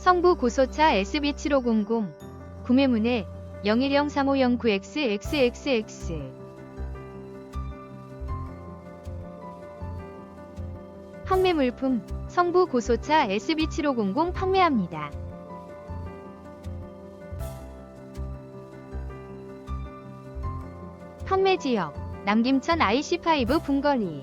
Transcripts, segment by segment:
성부 고소차 SB7500 구매문의 01035099XXXX 판매 물품 성부 고소차 SB7500 판매합니다. 판매 지역 남김천 IC5 분거리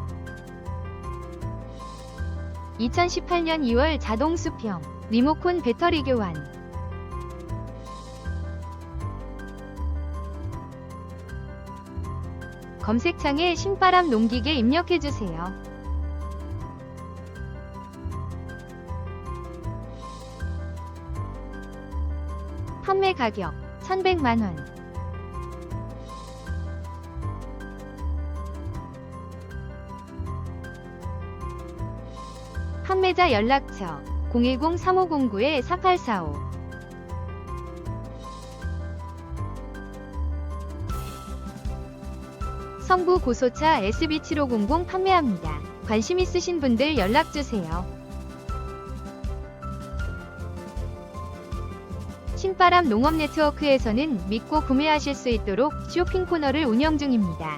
2018년 2월 자동 수평 리모콘 배터리 교환 검색창에 신바람 농기계 입력해주세요. 판매 가격 1100만원 판매자 연락처 010-3509-4845 성부 고소차 SB7500 판매합니다. 관심 있으신 분들 연락주세요. 신바람 농업 네트워크에서는 믿고 구매하실 수 있도록 쇼핑 코너를 운영 중입니다.